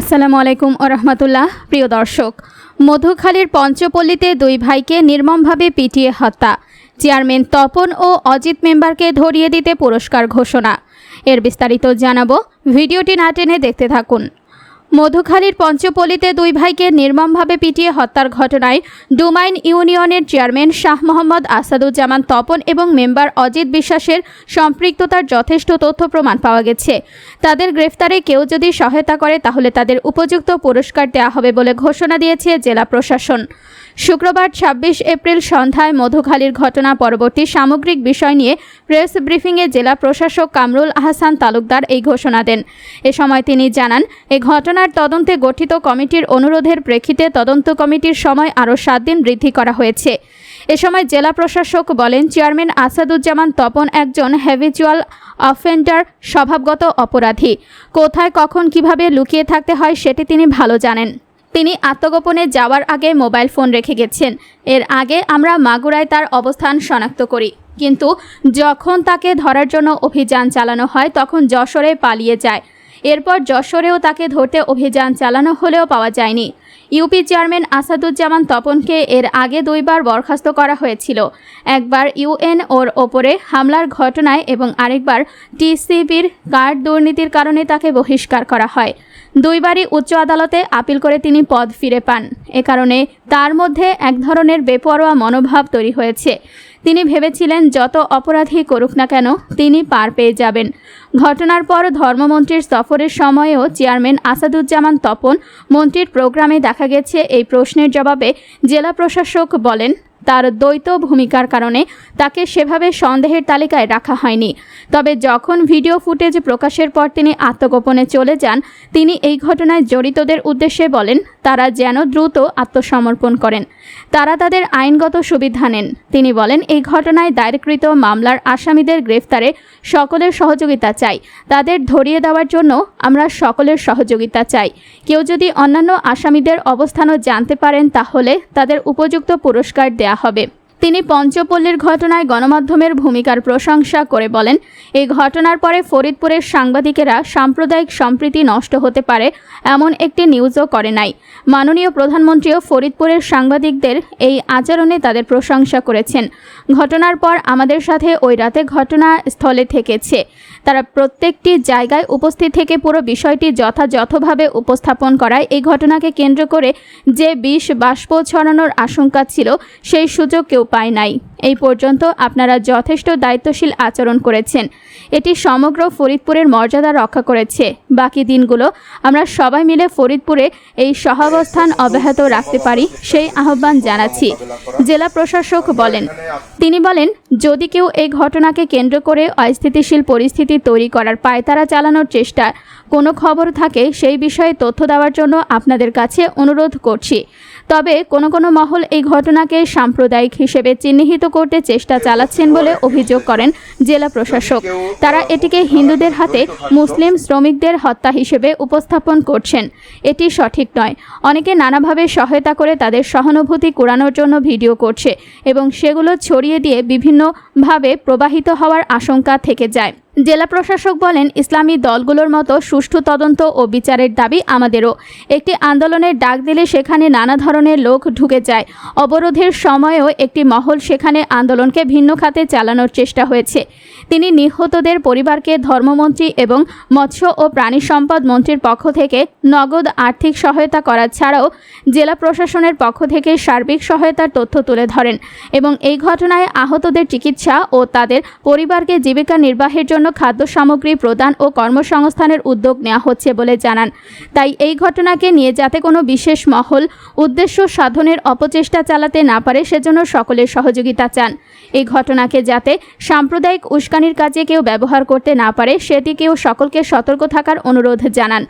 আসসালামু আলাইকুম রহমতুল্লাহ, প্রিয় দর্শক। মধুখালীর পঞ্চপল্লীতে দুই ভাইকে নির্মমভাবে পিটিয়ে হত্যা। চেয়ারম্যান তপন ও অজিত মেম্বারকে ধরিয়ে দিতে পুরস্কার ঘোষণা। এর বিস্তারিত জানাব, ভিডিওটি না টেনে দেখতে থাকুন। মধুখালীর পঞ্চপল্লীতে দুই ভাইকে নির্মমভাবে পিটিয়ে হত্যার ঘটনায় ডুমাইন ইউনিয়নের চেয়ারম্যান শাহ মোহাম্মদ আসাদুজ্জামান তপন এবং মেম্বার অজিত বিশ্বাসের সম্পৃক্ততার যথেষ্ট তথ্য প্রমাণ পাওয়া গেছে। তাদের গ্রেফতারে কেউ যদি সহায়তা করে তাহলে তাদের উপযুক্ত পুরস্কার দেওয়া হবে বলে ঘোষণা দিয়েছে জেলা প্রশাসন। শুক্রবার ছাব্বিশ এপ্রিল সন্ধ্যায় মধুখালীর ঘটনা পরবর্তী সামগ্রিক বিষয় নিয়ে প্রেস ব্রিফিংয়ে জেলা প্রশাসক কামরুল আহসান তালুকদার এই ঘোষণা দেন। এ সময় তিনি জানান এই ঘটনার তদন্তে গঠিত কমিটির অনুরোধের প্রেক্ষিতে তদন্ত কমিটির সময় আরও সাত দিন বৃদ্ধি করা হয়েছে। এ সময় জেলা প্রশাসক বলেন, চেয়ারম্যান আসাদুজ্জামান তপন একজন হ্যাভিচুয়াল অফেন্ডার, স্বভাবগত অপরাধী। কোথায়, কখন, কীভাবে লুকিয়ে থাকতে হয় সেটি তিনি ভালো জানেন। তিনি আত্মগোপনে যাওয়ার আগে মোবাইল ফোন রেখে গেছেন। এর আগে আমরা মাগুরায় তার অবস্থান শনাক্ত করি। কিন্তু যখন তাকে ধরার জন্য অভিযান চালানো হয়, তখন যশোরে পালিয়ে যায়। এরপর যশোরেও তাকে ধরতে অভিযান চালানো হলেও পাওয়া যায়নি। ইউপি চেয়ারম্যান আসাদুজ্জামান তপনকে এর আগে দুইবার বরখাস্ত করা হয়েছিল। একবার ইউএন ওর ওপরে হামলার ঘটনায় এবং আরেকবার টিসিবির কার্ড দুর্নীতির কারণে তাকে বহিষ্কার করা হয়। দুইবারই উচ্চ আদালতে আপিল করে তিনি পদ ফিরে পান। এ কারণে তার মধ্যে এক ধরনের বেপরোয়া মনোভাব তৈরি হয়েছে। তিনি ভেবেছিলেন, যত অপরাধী করুক না কেন, তিনি পার পেয়ে যাবেন। ঘটনার পর ধর্মমন্ত্রীর সফরের সময়েও চেয়ারম্যান আসাদুজ্জামান তপন মন্ত্রীর প্রোগ্রামে দেখা গেছে এই প্রশ্নের জবাবে জেলা প্রশাসক বলেন তার দ্বৈত ভূমিকার কারণে তাকে সেভাবে সন্দেহের তালিকায় রাখা হয়নি। তবে যখন ভিডিও ফুটেজ প্রকাশের পর তিনি আত্মগোপনে চলে যান, তিনি এই ঘটনায় জড়িতদের উদ্দেশ্যে বলেন, তারা যেন দ্রুত আত্মসমর্পণ করেন। তারা তাদের আইনগত সুবিধা নেন। তিনি বলেন, এই ঘটনায় দায়েরকৃত মামলার আসামিদের গ্রেফতারে সকলের সহযোগিতা চাই। তাদের ধরিয়ে দেওয়ার জন্য আমরা সকলের সহযোগিতা চাই। কেউ যদি অন্যান্য আসামিদের অবস্থানও জানতে পারেন, তাহলে তাদের উপযুক্ত পুরস্কার দেয়া হবে। তিনি পঞ্চপল্লীর ঘটনায় গণমাধ্যমের ভূমিকার প্রশংসা করে বলেন এই ঘটনার পরে ফরিদপুরের সাংবাদিকেরা সাম্প্রদায়িক সম্প্রীতি নষ্ট হতে পারে এমন একটি নিউজও করে নাই। মাননীয় প্রধানমন্ত্রীও ফরিদপুরের সাংবাদিকদের এই আচরণে তাদের প্রশংসা করেছেন। ঘটনার পর আমাদের সাথে ওই রাতে ঘটনাস্থলে থেকেছে। তারা প্রত্যেকটি জায়গায় উপস্থিত থেকে পুরো বিষয়টি যথাযথভাবে উপস্থাপন করায়। এই ঘটনাকে কেন্দ্র করে যে বিষ বাষ্প ছড়ানোর আশঙ্কা ছিল, সেই সুযোগ কেউ পায় নাই। এই পর্যন্ত আপনারা যথেষ্ট দায়িত্বশীল আচরণ করেছেন। এটি সমগ্র ফরিদপুরের মর্যাদা রক্ষা করেছে। বাকি দিনগুলো আমরা সবাই মিলে ফরিদপুরে এই সহাবস্থান অব্যাহত রাখতে পারি সেই আহ্বান জানাচ্ছি, জেলা প্রশাসক বলেন। তিনি বলেন, যদি কেউ এই ঘটনাকে কেন্দ্র করে অস্থিতিশীল পরিস্থিতি তৈরি করার পায়তারা চালানোর চেষ্টা, কোনো খবর থাকে সেই বিষয়ে তথ্য দেওয়ার জন্য আপনাদের কাছে অনুরোধ করছি। তবে কোনো কোনো মহল এই ঘটনাকে সাম্প্রদায়িক হিসেবে চিহ্নিত করতে চেষ্টা চালাচ্ছেন বলে অভিযোগ করেন জেলা প্রশাসক। তারা এটিকে হিন্দুদের হাতে মুসলিম শ্রমিকদের হত্যা হিসেবে উপস্থাপন করছেন। এটি সঠিক নয়। অনেকে নানাভাবে সহায়তা করে তাদের সহানুভূতি কুড়ানোর জন্য ভিডিও করছে এবং সেগুলো ছড়িয়ে দিয়ে বিভিন্নভাবে প্রবাহিত হওয়ার আশঙ্কা থেকে যায়। জেলা প্রশাসক বলেন, ইসলামী দলগুলোর মতো সুষ্ঠু তদন্ত ও বিচারের দাবি আমাদেরও। একটি আন্দোলনের ডাক দিলে সেখানে নানা ধরনের লোক ঢুকে যায়। অবরোধের সময়েও একটি মহল সেখানে আন্দোলনকে ভিন্ন খাতে চালানোর চেষ্টা হয়েছে। তিনি নিহতদের পরিবারকে ধর্মমন্ত্রী এবং মৎস্য ও প্রাণী সম্পদ মন্ত্রীর পক্ষ থেকে নগদ আর্থিক সহায়তা করা ছাড়াও জেলা প্রশাসনের পক্ষ থেকে সার্বিক সহায়তার তথ্য তুলে ধরেন এবং এই ঘটনায় আহতদের চিকিৎসা ও তাদের পরিবারকে জীবিকা নির্বাহের জন্য খাদ্য সামগ্রী প্রদান ও কর্মসংস্থানের উদ্যোগ নেওয়া হচ্ছে বলে জানান। তাই এই ঘটনাকে নিয়ে যাতে কোনো বিশেষ মহল উদ্দেশ্য সাধনের অপচেষ্টা চালাতে না পারে, সেজন্য সকলের সহযোগিতা চান। এই ঘটনাকে যাতে সাম্প্রদায়িক উস্কানির কাজে কেউ ব্যবহার করতে না পারে, সেদিকেও সকলকে সতর্ক থাকার অনুরোধ জানান।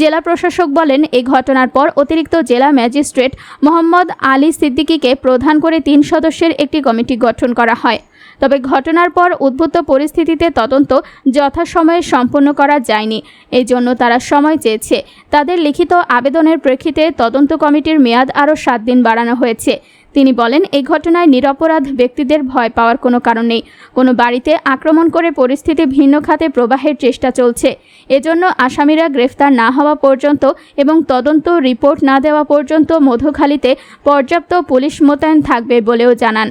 জেলা প্রশাসক বলেন, এই ঘটনার পর অতিরিক্ত জেলা ম্যাজিস্ট্রেট মোহাম্মদ আলী সিদ্দিকীকে প্রধান করে তিন সদস্যের একটি কমিটি গঠন করা হয়। তবে ঘটনার পর উদ্ভূত পরিস্থিতিতে তদন্ত যথাসময়ে সম্পন্ন করা যায়নি। এই জন্য তারা সময় চেয়েছে। তাদের লিখিত আবেদনের প্রেক্ষিতে তদন্ত কমিটির মেয়াদ আরও সাত দিন বাড়ানো হয়েছে। তিনি বলেন, এই ঘটনায় নিরপরাধ ব্যক্তিদের ভয় পাওয়ার কোনো কারণ নেই। কোনো বাড়িতে আক্রমণ করে পরিস্থিতি ভিন্ন খাতে প্রবাহের চেষ্টা চলছে। এজন্য আসামিরা গ্রেফতার না হওয়া পর্যন্ত এবং তদন্ত রিপোর্ট না দেওয়া পর্যন্ত মধুখালীতে পর্যাপ্ত পুলিশ মোতায়েন থাকবে বলেও জানান।